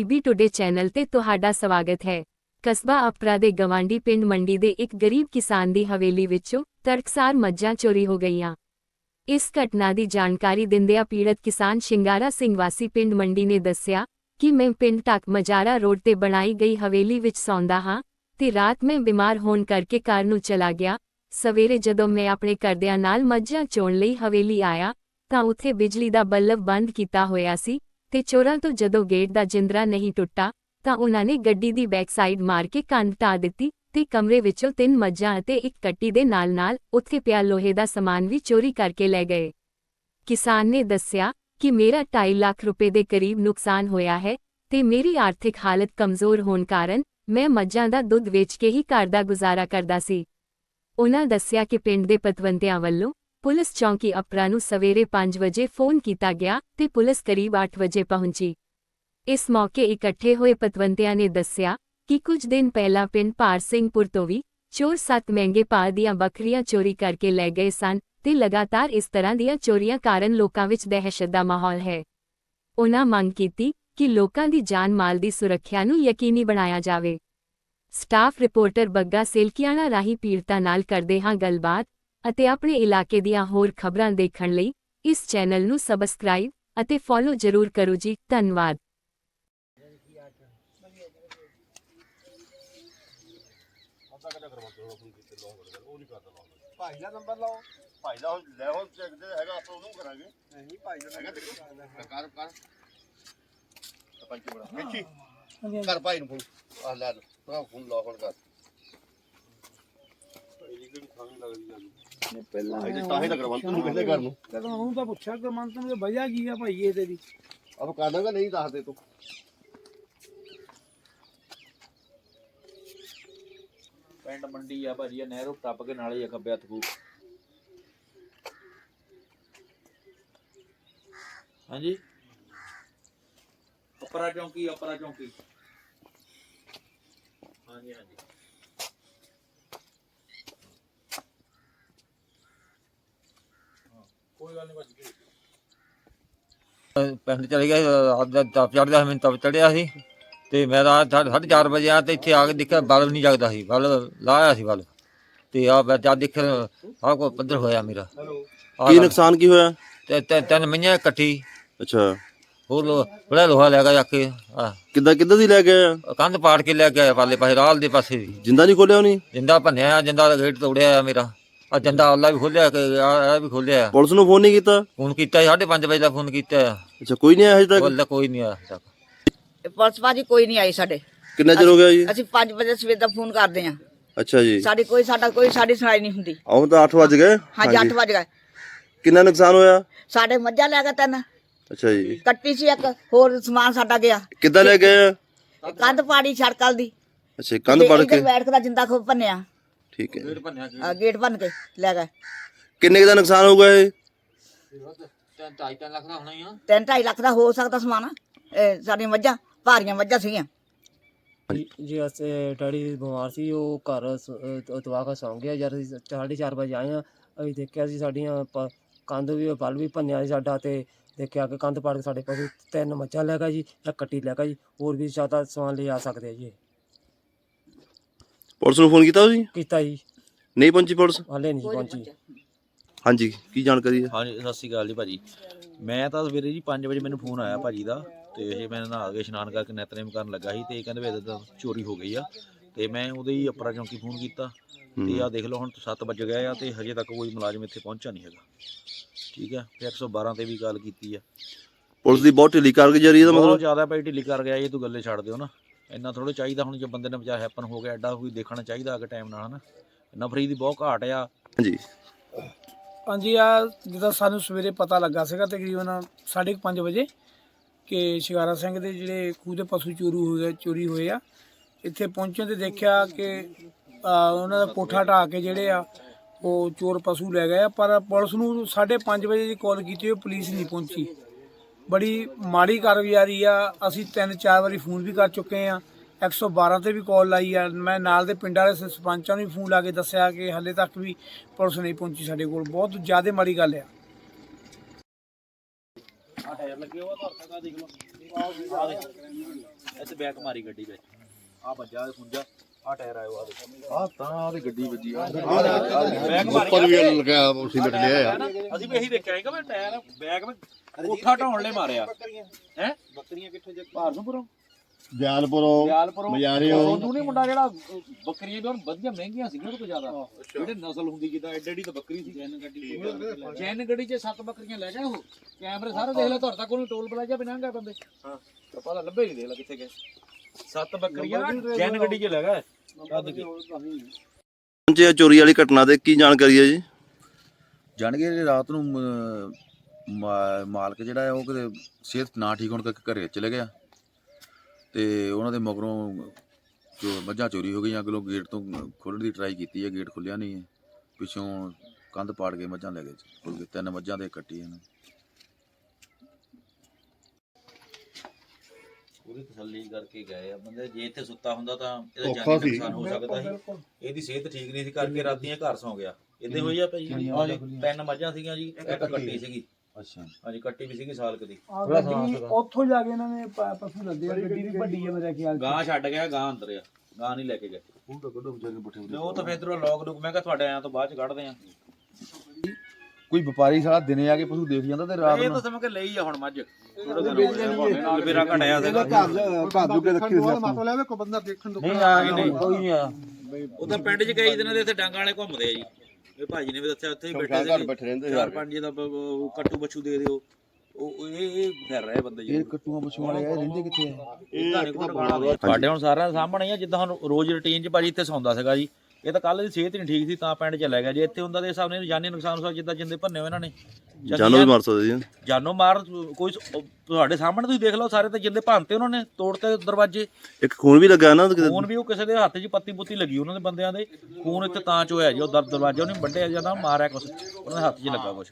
PB today channel ਤੇ ਤੁਹਾਡਾ ਸਵਾਗਤ ਹੈ। ਕਸਬਾ ਅਪਰਾ ਦੇ ਗਵਾਂਡੀ ਪਿੰਡ ਮੰਡੀ ਦੇ ਇੱਕ ਗਰੀਬ ਕਿਸਾਨ ਦੀ ਹਵੇਲੀ ਵਿੱਚੋਂ ਤਰਕਸਾਰ ਮੱਝਾਂ ਚੋਰੀ ਹੋ ਗਈਆਂ। ਇਸ ਘਟਨਾ ਦੀ ਜਾਣਕਾਰੀ ਦਿੰਦਿਆਂ ਪੀੜਤ ਕਿਸਾਨ ਸ਼ਿੰਗਾਰਾ ਸਿੰਘ ਵਾਸੀ ਪਿੰਡ ਮੰਡੀ ਨੇ ਦੱਸਿਆ ਕਿ ਮੈਂ ਪਿੰਡ ਟੱਕ ਮਜਾਰਾ ਰੋਡ ਤੇ ਬਣਾਈ ਗਈ ਹਵੇਲੀ ਵਿੱਚ ਸੌਂਦਾ ਹਾਂ ਤੇ ਰਾਤ ਮੈਂ ਬਿਮਾਰ ਹੋਣ ਕਰਕੇ ਘਰ ਨੂੰ ਚਲਾ ਗਿਆ। ਸਵੇਰੇ ਜਦੋਂ ਮੈਂ ਆਪਣੇ ਘਰਦਿਆਂ ਨਾਲ ਮੱਝਾਂ ਚੋਣ ਲਈ ਹਵੇਲੀ ਆਇਆ ਤਾਂ ਉੱਥੇ ਬਿਜਲੀ ਦਾ ਬੱਲਬ ਬੰਦ ਕੀਤਾ ਹੋਇਆ ਸੀ ਤੇ ਚੋਰਾਂ ਤੋਂ ਜਦੋਂ ਗੇਟ ਦਾ ਜਿੰਦਰਾ ਨਹੀਂ ਟੁੱਟਾ, ਤਾਂ ਉਹਨਾਂ ਨੇ ਗੱਡੀ ਦੀ ਬੈਕ ਸਾਈਡ ਮਾਰ ਕੇ ਕੰਧ ਢਾ ਦਿੱਤੀ ਤੇ ਕਮਰੇ ਵਿੱਚੋਂ ਤਿੰਨ ਮੱਝਾਂ ਅਤੇ ਇੱਕ ਕੱਟੀ ਦੇ ਨਾਲ-ਨਾਲ ਉੱਥੇ ਪਿਆ ਲੋਹੇ ਦਾ ਸਮਾਨ ਵੀ ਚੋਰੀ ਕਰਕੇ ਲੈ ਗਏ। ਕਿਸਾਨ ਨੇ ਦੱਸਿਆ ਕਿ ਮੇਰਾ 2.5 ਲੱਖ ਰੁਪਏ ਦੇ ਕਰੀਬ ਨੁਕਸਾਨ ਹੋਇਆ ਹੈ ਤੇ ਮੇਰੀ ਆਰਥਿਕ ਹਾਲਤ ਕਮਜ਼ੋਰ ਹੋਣ ਕਾਰਨ ਮੈਂ ਮੱਝਾਂ ਦਾ ਦੁੱਧ ਵੇਚ ਕੇ ਹੀ ਘਰ ਦਾ ਗੁਜ਼ਾਰਾ ਕਰਦਾ ਸੀ। ਉਨ੍ਹਾਂ ਦੱਸਿਆ ਕਿ ਪਿੰਡ ਦੇ ਪਤਵੰਤਿਆਂ ਵੱਲੋਂ ਪੁਲਿਸ ਚੌਂਕੀ ਅਪਰਾ ਨੂੰ ਸਵੇਰੇ 5 ਵਜੇ ਫੋਨ ਕੀਤਾ ਗਿਆ ਤੇ ਪੁਲਿਸ ਕਰੀਬ 8 ਵਜੇ ਪਹੁੰਚੀ। ਇਸ ਮੌਕੇ ਇਕੱਠੇ ਹੋਏ ਪਤਵੰਤਿਆਂ ਨੇ ਦੱਸਿਆ ਕਿ ਕੁਝ ਦਿਨ ਪਹਿਲਾਂ ਪਿੰਡ ਭਾਰ ਸਿੰਘਪੁਰ ਤੋਂ ਵੀ ਚੋਰ ਸੱਤ ਮਹਿੰਗੇ ਭਾਅ ਦੀਆਂ ਬੱਕਰੀਆਂ ਚੋਰੀ ਕਰਕੇ ਲੈ ਗਏ ਸਨ ਤੇ ਲਗਾਤਾਰ ਇਸ ਤਰ੍ਹਾਂ ਦੀਆਂ ਚੋਰੀਆਂ ਕਾਰਨ ਲੋਕਾਂ ਵਿੱਚ ਦਹਿਸ਼ਤ ਦਾ ਮਾਹੌਲ ਹੈ। ਉਹਨਾਂ ਮੰਗ ਕੀਤੀ ਕਿ ਲੋਕਾਂ ਦੀ ਜਾਨ ਮਾਲ ਦੀ ਸੁਰੱਖਿਆ ਨੂੰ ਯਕੀਨੀ ਬਣਾਇਆ ਜਾਵੇ। ਸਟਾਫ ਰਿਪੋਰਟਰ ਬੱਗਾ ਸੇਲਕੀਆਣਾ ਰਾਹੀਂ ਪੀੜਤਾਂ ਨਾਲ ਕਰਦੇ ਹਾਂ ਗੱਲਬਾਤ। ਅਤੇ ਆਪਣੇ ਇਲਾਕੇ ਦੀਆਂ ਹੋਰ ਖਬਰਾਂ ਦੇਖਣ ਲਈ ਇਸ ਚੈਨਲ ਨੂੰ ਸਬਸਕ੍ਰਾਈਬ ਅਤੇ ਫੋਲੋ ਜ਼ਰੂਰ ਕਰੋ ਜੀ ਧੰਨਵਾਦ। ਭਾਈ ਦਾ ਨੰਬਰ ਲਾਓ। ਭਾਈ ਦਾ ਉਹ ਲੈ ਹੋ ਚੈੱਕ ਦੇ ਹੈਗਾ ਆਪਾਂ ਉਹਨੂੰ ਕਰਾਂਗੇ। ਨਹੀਂ ਭਾਈ ਦਾ ਹੈਗਾ ਦੇਖੋ। ਕਰ ਕਰ ਪੰਚ ਬੜਾ। ਖਿੱਚੀ ਕਰ ਭਾਈ ਨੂੰ ਫੋਨ ਆ ਲੈ ਲਓ। ਤੂੰ ਫੋਨ ਲਾ ਹੁਣ ਕਰ। ਨਹੀਂ ਪਹਿਲਾਂ ਦੇ ਤਾਂ ਹੀ ਤਾਂ ਕਰਵਾ ਤੂੰ ਕਹਿੰਦੇ ਘਰ ਨੂੰ। ਕਦੋਂ ਉਹਨੂੰ ਤਾਂ ਪੁੱਛਿਆ ਕਿ ਮਨ ਤੋਂ ਵਜ੍ਹਾ ਕੀ ਆ ਭਾਈ ਇਹ ਤੇਰੀ? ਆਪ ਕਰ ਦਾਂਗਾ ਨਹੀਂ ਦੱਸ ਦੇ ਤੂੰ। ਪਿੰਡ ਮੰਡੀ ਆ ਭਾਜੀ ਆ ਨਹਿਰੋਂ ਟੱਪ ਕੇ ਨਾਲੇ ਹੀ ਆ ਖੱਬੇ ਹੱਥ ਕੂ ਹਾਂਜੀ? ਅਪਰਾ ਚੌਂਕੀ ਅਪਰਾ ਚੌਂਕੀ। ਹਾਂਜੀ ਹਾਂਜੀ। ਕੋਈ ਗੱਲ ਨਹੀਂ ਭਾਜੀ ਪਿੰਡ ਚਲੇ ਗਿਆ ਆਪਦਾ ਤਪ ਚੜਦਾ ਮੈਨੂੰ ਤਪ ਚੜਿਆ ਸੀ ਤੇ ਮੈਂ ਰਾਤ ਸਾਢੇ ਸਾਢੇ ਚਾਰ ਵਜੇ ਆ ਤੇ ਇੱਥੇ ਆ ਕੇ ਦੇਖਿਆ ਬਲਬ ਨਹੀਂ ਜਗਦਾ ਸੀ ਬਲਬ ਲਾਇਆ ਸੀ ਬਲਬ ਤੇ ਆ ਮੈਂ ਜਦ ਦੇਖਿਆ ਆ ਕੋ ਪੱਧਰ ਹੋਇਆ ਮੇਰਾ। ਕੀ ਨੁਕਸਾਨ ਕੀ ਹੋਇਆ? ਤੇ ਤੇ- ਤਿੰਨ ਮਈਆਂ ਇਕੱਠੀ। ਅੱਛਾ। ਹੋਰ ਲੋ ਬੜਾ ਲੋਹਾ ਲੈ ਗਿਆ ਜਾ ਕੇ ਆ। ਕਿੱਦਾਂ ਕਿੱਦਾਂ ਦੀ ਲੈ ਗਏ ਆ? ਕੰਧ ਪਾੜ ਕੇ ਲੈ ਗਿਆ ਪਾਲੇ ਪਾਸੇ ਰਾਲ ਦੇ ਪਾਸੇ ਵੀ। ਜਿੰਦਾ ਨਹੀਂ ਖੋਲਿਆ ਉਹਨੇ? ਜਿੰਦਾ ਭੰਨਿਆ ਜਿੰਦਾ ਦਾ ਗੇਟ ਤੋੜਿਆ ਆ ਮੇਰਾ। ਆ ਜਿੰਦਾ ਅੱਲਾ ਵੀ ਖੋਲਿਆ ਆ ਵੀ ਖੋਲਿਆ। ਪੁਲਿਸ ਨੂੰ ਫੋਨ ਨਹੀਂ ਕੀਤਾ? ਫੋਨ ਕੀਤਾ 5:30 ਵਜੇ ਦਾ ਫੋਨ ਕੀਤਾ। ਅੱਛਾ ਕੋਈ ਨਹੀਂ ਆਇਆ ਹਜੇ ਤੱਕ? ਬੋਲਦਾ ਕੋਈ ਨਹੀਂ ਆਇਆ ਹਜੇ ਤੱਕ। ਪੁਲਿਸ ਭਾਜੀ ਕੋਈ ਨਹੀਂ ਆਈ ਸਾਡੇ। ਕਿੰਨਾ ਚਿਰ ਹੋ ਗਿਆ ਜੀ? ਅਸੀਂ 5 ਵਜੇ ਸਵੇਰ ਦਾ ਫੋਨ ਕਰਦੇ ਆਂ ਅੱਛਾ ਜੀ। ਸਾਡੀ ਕੋਈ ਸਾਡਾ ਕੋਈ ਸਾਡੀ ਸੁਣਾਈ ਨਹੀਂ ਹੁੰਦੀ। ਆਉਂ ਤਾਂ 8 ਵਜ ਗਏ। ਹਾਂਜੀ 8 ਵਜ ਗਏ। ਕਿੰਨਾ ਨੁਕਸਾਨ ਹੋਇਆ? ਸਾਡੇ ਮੱਝਾਂ ਲੈ ਗਏ ਤਿੰਨ। ਅੱਛਾ ਜੀ। ਕੱਟੀ ਸੀ ਇੱਕ ਹੋਰ ਸਮਾਨ ਸਾਡਾ ਗਿਆ। ਕਿੱਦਾਂ ਲੈ ਗਏ? ਕੰਧ ਪਾੜੀ ਛੜਕਲ ਦੀ। ਅੱਛਾ ਕੰਧ ਪੜ ਕੇ ਬੈਠ ਕੇ। ਦਾ ਜਿੰਦਾ ਖੋਪ ਭੰਨਿਆ। ਠੀਕ ਹੈ। ਅਹ ਗੇਟ ਭੰਨ ਕੇ ਲੈ ਗਏ। ਕਿੰਨੇ ਕੁ ਦਾ ਨੁਕਸਾਨ ਹੋਊਗਾ ਇਹ? ਢਾਈ ਤਿੰਨ ਲੱਖ ਦਾ ਹੋਣਾ ਹੀ ਆ। ਤਿੰਨ ਢਾਈ ਲੱਖ ਦਾ ਹੋ ਸਕਦਾ ਸਮਾਨ। ਇਹ ਸਾਡੀਆਂ ਮੱਝਾਂ ਭਾਰੀਆਂ ਮੱਝਾਂ ਸੀਗੀਆਂ। ਜੀ ਅਸੀਂ ਡੈਡੀ ਬਿਮਾਰ ਸੀ ਉਹ ਘਰ ਤਵਾ ਕੇ ਸੌਂ ਗਿਆ। ਜਦ ਅਸੀਂ ਸਾਢੇ ਚਾਰ ਵਜੇ ਆਏ ਆ ਅਸੀਂ ਦੇਖਿਆ ਸੀ ਸਾਡੀਆਂ ਪ- ਕੰਧ ਵੀ ਬਲ ਵੀ ਭੰਨਿਆ ਸੀ ਸਾਡਾ ਤੇ ਦੇਖਿਆ ਕਿ ਕੰਧ ਪਾੜ ਕੇ ਸਾਡੇ ਪਸ਼ੂ ਤਿੰਨ ਮੱਝਾਂ ਲੈ ਗਿਆ ਜੀ ਇੱਕ ਕੱਟੀ ਲੈ ਗਿਆ ਜੀ। ਹੋਰ ਵੀ ਜ਼ਿਆਦਾ ਸਮਾਨ ਲੈ ਆ ਸਕਦੇ ਆ ਜੀ। ਪੁਲਿਸ ਨੂੰ ਫੋਨ ਕੀਤਾ ਤੁਸੀਂ? ਕੀਤਾ ਜੀ। ਨਹੀਂ ਪਹੁੰਚੀ ਪੁਲਿਸ? ਹਾਲੇ ਨਹੀਂ ਜੀ ਪਹੁੰਚੀ। ਹਾਂਜੀ ਕੀ ਜਾਣਕਾਰੀ ਹੈ? ਹਾਂਜੀ ਸਤਿ ਸ਼੍ਰੀ ਅਕਾਲ ਜੀ ਭਾਜੀ। ਮੈਂ ਤਾਂ ਸਵੇਰੇ ਜੀ 5 ਵਜੇ ਮੈਨੂੰ ਫੋਨ ਆਇਆ ਭਾਜੀ ਦਾ ਤੇ ਇਹ ਮੈਂ ਨਹਾ ਕੇ ਇਸ਼ਨਾਨ ਕਰਕੇ ਨਿਤਨੇਮ ਕਰਨ ਲੱਗਾ ਸੀ ਤੇ ਇਹ ਕਹਿੰਦੇ ਵੀ ਤਾਂ ਚੋਰੀ ਹੋ ਗਈ ਆ। ਤੇ ਮੈਂ ਉਹਦੇ ਹੀ ਅਪਰਾ ਚੌਂਕੀ ਫੋਨ ਕੀਤਾ ਤੇ ਆ ਦੇਖ ਲਓ ਹੁਣ 7 ਵਜ ਗਏ ਆ ਤੇ ਹਜੇ ਤੱਕ ਕੋਈ ਮੁਲਾਜ਼ਮ ਇੱਥੇ ਪਹੁੰਚਿਆ ਨਹੀਂ ਹੈਗਾ। ਠੀਕ ਆ ਤੇ 112 ਤੇ ਵੀ ਗੱਲ ਕੀਤੀ ਆ। ਪੁਲਿਸ ਦੀ ਬਹੁਤ ਢਿੱਲੀ ਕਾਰਗੁਜ਼ਾਰੀ ਦਾ ਬਹੁਤ ਮਤਲਬ। ਜ਼ਿਆਦਾ ਭਾਈ ਢਿੱਲੀ ਕਰ ਗਿਆ ਇਹ ਤੂੰ ਗੱਲੇ ਛੱਡ ਦਿਓ ਨਾ। ਇੰਨਾ ਥੋੜਾ ਚਾਹੀਦਾ ਹੁਣ ਜੇ ਬੰਦੇ ਨੇ ਬਚਾ ਹੈਪਨ ਹੋ ਗਿਆ ਐਡਾ ਕੋਈ ਦੇਖਣਾ ਚਾਹੀਦਾ ਅਗੇ ਟਾਈਮ ਨਾਲ ਹਨਾ? ਨਫਰੀ ਦੀ ਬਹੁਤ ਘਾਟ ਆ। ਹਾਂਜੀ। ਹਾਂਜੀ ਆ ਜਿੱਦਾਂ ਸਾਨੂੰ ਸਵੇਰੇ ਪਤਾ ਲੱਗਾ ਸੀਗਾ ਤਕਰੀਬਨ 5:30 ਵਜੇ ਕਿ ਸ਼ਿਕਾਰਾ ਸਿੰਘ ਦੇ ਜਿਹੜੇ ਖੂਹ ਦੇ ਪਸ਼ੂ ਚੋਰੂ ਹੋ ਗਏ ਚੋਰੀ ਹੋਏ ਆ। ਇੱਥੇ ਪਹੁੰਚੇ ਤੇ ਦੇਖਿਆ ਕਿ ਉਹਨਾਂ ਦਾ ਕੋਠਾ ਢਾਹ ਕੇ ਜਿਹੜੇ ਆ ਉਹ ਚੋਰ ਪਸ਼ੂ ਲੈ ਗਏ ਆ ਪਰ ਪੁਲਿਸ ਨੂੰ 5:30 ਵਜੇ ਦੀ ਕਾਲ ਕੀਤੀ ਉਹ ਪੁਲਿਸ ਨਹੀਂ ਪਹੁੰਚੀ। ਬੜੀ ਮਾੜੀ ਕਾਰਵਾਈ ਆ ਰਹੀ ਆ। ਅਸੀਂ ਤਿੰਨ ਚਾਰ ਵਾਰੀ ਫੋਨ ਵੀ ਕਰ ਚੁੱਕੇ ਆ। 112 ਤੇ ਵੀ ਕਾਲ ਲਾਈ ਆ। ਮੈਂ ਨਾਲ ਦੇ ਪਿੰਡਾਂ ਵਾਲੇ ਸਰਪੰਚਾਂ ਨੂੰ ਵੀ ਫੋਨ ਲਾ ਕੇ ਦੱਸਿਆ ਕਿ ਹਲੇ ਤੱਕ ਵੀ ਪੁਲਿਸ ਨਹੀਂ ਪਹੁੰਚੀ ਸਾਡੇ ਕੋਲ। ਬਹੁਤ ਜ਼ਿਆਦਾ ਮਾੜੀ ਗੱਲ ਆ। ਆ ਟਾਇਰ ਲੱਗੇ ਹੋਆ ਧਰ ਤੱਕ ਦੇਖ ਲਓ। ਆ ਦੇਖ ਇੱਥੇ ਬੈਕ ਮਾਰੀ ਗੱਡੀ ਵਿੱਚ। ਆ ਵੱਜਾ ਖੁੰਜਾ ਆ ਟਾਇਰ ਆਇਓ ਆ ਦੇਖ। ਆ ਤਾਂ ਆ ਤੇ ਗੱਡੀ ਵੱਜੀ ਆ ਬੈਕ ਮਾਰੀ ਉੱਪਰ ਵੀ ਲਗਾਇਆ ਉਸੇ ਮਿਟ ਲਿਆ ਆ। ਅਸੀਂ ਵੀ ਇਹੀ ਦੇਖਿਆ ਹੈਗਾ ਮੈਂ ਟਾਇਰ ਬੈਕ ਵਿੱਚ ਕੋਠਾ ਢਾਉਣ ਲਈ ਮਾਰਿਆ। ਹੈ? ਬੱਕਰੀਆਂ ਕਿੱਥੋਂ ਜੇ ਭਾਰਸੋਂ ਬਿਆਨਪੁਰੋਂ ਦਿਆਲਪੁਰੋਂ ਮਜਾਰਿਓ ਸੋਨੂ ਨਹੀਂ ਮੁੰਡਾ ਜਿਹੜਾ ਬੱਕਰੀਆਂ ਵੀ ਹੁਣ ਵਧੀਆ ਮਹਿੰਗੀਆਂ ਸੀਗੀਆਂ ਉਹ ਤੋਂ ਜ਼ਿਆਦਾ। ਜਿਹੜੇ ਨਸਲ ਹੁੰਦੀ ਜਿੱਦਾਂ ਐਡੀ ਐਡੀ ਤਾਂ ਬੱਕਰੀ ਸੀ। ਜੈਨ ਗੱਡੀ ਜੈਨ ਗੱਡੀ 'ਚ ਸੱਤ ਬੱਕਰੀਆਂ ਲੈ ਗਏ ਉਹ। ਕੈਮਰੇ ਸਾਰੇ ਦੇਖ ਲੈ ਤੁਹਾਡੇ ਤੱਕ ਉਹਨੂੰ ਟੋਲ ਪਲਾਜ਼ਾ ਬਿਨਾਂ ਗਏ ਬੰਦੇ। ਹਾਂ। ਪਤਾ ਲੱਭੇ ਨਹੀਂ ਦੇਖ ਲੈ ਕਿੱਥੇ ਗਏ। ਸੱਤ ਬੱਕਰੀਆਂ ਜੈਨ ਗੱਡੀ 'ਚ ਲੈ ਗਏ ਕੱਦ ਕੇ। ਪਹੁੰਚੇ ਚੋਰੀ ਵਾਲੀ ਘਟਨਾ ਦੇ ਕੀ ਜਾਣਕਾਰੀ ਹੈ ਜੀ? ਜਾਣ ਕੇ ਜੇ ਰਾਤ ਨੂੰ ਮਾ- ਮਾਲਕ ਜਿਹੜਾ ਹੈ ਉਹ ਕਿਤੇ ਸਿਹਤ ਨਾ ਠੀਕ ਹੋਣ ਕਰਕੇ ਘਰੇ ਚਲੇ ਗਿਆ। ਤੇ ਉਹਨਾਂ ਦੇ ਮਗਰੋਂ ਜੋ ਮੱਝਾਂ ਚੋਰੀ ਹੋ ਗਈਆਂ ਅਗਲੋਂ ਗੇਟ ਤੋਂ ਖੋਲ੍ਹਣ ਦੀ ਟਰਾਈ ਕੀਤੀ ਹੈ ਗੇਟ ਖੁੱਲਿਆ ਨਹੀਂ ਹੈ। ਪਿੱਛੋਂ ਕੰਧ ਪਾੜ ਕੇ ਮੱਝਾਂ ਲੈ ਗਏ ਖੁੱਲ ਗਏ ਤਿੰਨ ਮੱਝਾਂ ਦੇ ਕੱਟੀ ਇਹਨਾਂ ਪੂਰੀ ਤਸੱਲੀ ਕਰਕੇ ਗਏ ਆ। ਬੰਦੇ ਜੇ ਇੱਥੇ ਸੁੱਤਾ ਹੁੰਦਾ ਤਾਂ ਇਹਦਾ ਔਖਾ ਜਾਨੀ ਸੀ। ਨੁਕਸਾਨ ਹੋ ਸਕਦਾ ਸੀ। ਇਹਦੀ ਸਿਹਤ ਠੀਕ ਨਹੀਂ ਸੀ ਕਰਕੇ ਰਾਤੀਆਂ ਘਰ ਸੌ ਗਿਆ। ਇਦਾਂ ਹੋਈ ਆ ਭਾਈ? ਤਿੰਨ ਮੱਝਾਂ ਸੀਗੀਆਂ ਜੀ ਇੱਕ ਕੱਟੀ ਸੀਗੀ। ਅੱਛਾ। ਹਾਂਜੀ ਕੱਟੀ ਵੀ ਸੀਗੀ ਸਾਲ ਕਦੀ ਆ ਗੱਡੀ ਉੱਥੋਂ ਜਾ ਕੇ ਇਹਨਾਂ ਨੇ ਪ- ਪਸ਼ੂ ਲੱਦੇ ਆ ਗੱਡੀ ਵੀ ਵੱਡੀ ਆ ਮੇਰੇ ਖਿਆਲ ਗਾਂ ਛੱਡ ਗਿਆ ਗਾਂ ਅੰਦਰ ਆ। ਗਾਂ ਨਹੀਂ ਲੈ ਕੇ ਗਏ। ਉਹ ਤਾਂ ਕੱਢੋ ਵਿਚਾਰੇ ਬੁੱਠੇ ਤੇ ਉਹ ਤਾਂ ਫਿਰ ਇਧਰੋਂ ਲੋਕ ਲੁਕ ਮੈਂ ਕਿਹਾ ਤੁਹਾਡੇ ਆਇਆਂ ਤੋਂ ਬਾਅਦ ਚ ਕੱਢਦੇ ਆ। ਕੋਈ ਵਪਾਰੀ ਸਾਲਾ ਦਿਨੇ ਆ ਕੇ ਪਸ਼ੂ ਦੇਖ ਜਾਂਦਾ ਤੇ ਰਾਤ ਇਹ ਨੂੰ ਤਾਂ ਸਮਝ ਕੇ ਲਈ ਆ ਹੁਣ ਮੱਝ। ਥੋੜੇ ਦਿਨ ਹੋ ਗਏ ਆ, ਭਾਵੇਂ ਨਾਲ ਮੇਰਾ ਘਟਿਆ ਸੀਗਾ ਘਰ ਕੇ ਰੱਖੀ ਹੋਈ ਆਪਾਂ। ਨਹੀਂ ਆ ਨਹੀਂ ਕੋਈ ਨਹੀਂ ਆ। ਉਧਰ ਪਿੰਡ 'ਚ ਕਈ ਦਿਨਾਂ ਦੇ ਇੱਥੇ ਡਾਂਗਾਂ ਵਾਲੇ ਘੁੰਮਦੇ ਆ ਜੀ। ਇਹ ਭਾਜੀ ਨੇ ਵੀ ਦੱਸਿਆ ਉੱਥੇ ਹੀ ਬੈਠੇ ਘਰ ਸੀਗੇ ਬੈਠੇ ਰਹਿੰਦੇ ਚਾਰ ਪੰਜ ਜਿਹਦਾ ਬ- ਬ- ਕੱਟੂ ਬੱਚੂ ਦੇ ਦਿਓ। ਉਹ ਉਹ ਇਹ ਇਹ ਫਿਰ ਰਹੇ ਬੰਦੇ ਜੀ। ਇਹ ਕੱਟੂਆਂ ਪਸ਼ੂਆਂ ਵਾਲੇ ਆ, ਇਹ ਰਹਿੰਦੇ ਕਿੱਥੇ ਆ? ਤੁਹਾਡੇ ਹੁਣ ਸਾਰਿਆਂ ਦੇ ਸਾਹਮਣੇ ਹੀ ਆ ਜਿੱਦਾਂ ਹੁਣ ਰੋਜ਼ ਰੁਟੀਨ 'ਚ ਭਾਜੀ ਇੱਥੇ ਸੌਂਦਾ ਸੀਗਾ ਜੀ। ਇਹ ਤਾਂ ਕੱਲ ਦੀ ਸਿਹਤ ਨਹੀਂ ਠੀਕ ਸੀ ਤਾਂ ਪਿੰਡ ਚ ਲੈ ਗਿਆ ਜੇ ਇੱਥੇ ਹੁੰਦਾ ਦੇ ਹਿਸਾਬ ਨਾਲ ਜਾਨੀ ਨੁਕਸਾਨ ਹੋ ਸਕਦਾ ਜਿੱਦਾਂ ਜਿੰਦੇ ਭੰਨੇ ਹੋਏ ਇਹਨਾਂ ਨੇ। ਜਾਨੋਂ ਵੀ ਮਾਰ ਸਕਦੇ ਜੀ ਜਾਨੋਂ ਮਾਰ ਕੋਈ ਸ- ਤੁਹਾਡੇ ਸਾਹਮਣੇ ਤੁਸੀਂ ਦੇਖ ਲਓ ਸਾਰੇ ਤਾਂ ਜਿੰਦੇ ਭੰਨਤੇ ਉਹਨਾਂ ਨੇ ਤੋੜਤੇ ਦਰਵਾਜ਼ੇ। ਇੱਕ ਖੂਨ ਵੀ ਲੱਗਾ ਨਾ ਕਿਤੇ। ਖੂਨ ਵੀ ਉਹ ਕਿਸੇ ਦੇ ਹੱਥ 'ਚ ਪੱਤੀ ਪੁੱਤੀ ਲੱਗੀ ਉਹਨਾਂ ਦੇ ਬੰਦਿਆਂ ਦੇ। ਖੂਨ ਇੱਥੇ ਤਾਂ ਚ ਹੋਇਆ ਜੀ ਉਹ ਦਰ ਦਰਵਾਜ਼ੇ ਉਹਨੇ ਵੱਡੇ ਜਦੋਂ ਮਾਰਿਆ ਕੁਛ ਉਹਨਾਂ ਦੇ ਹੱਥ 'ਚ ਲੱਗਾ ਕੁਛ।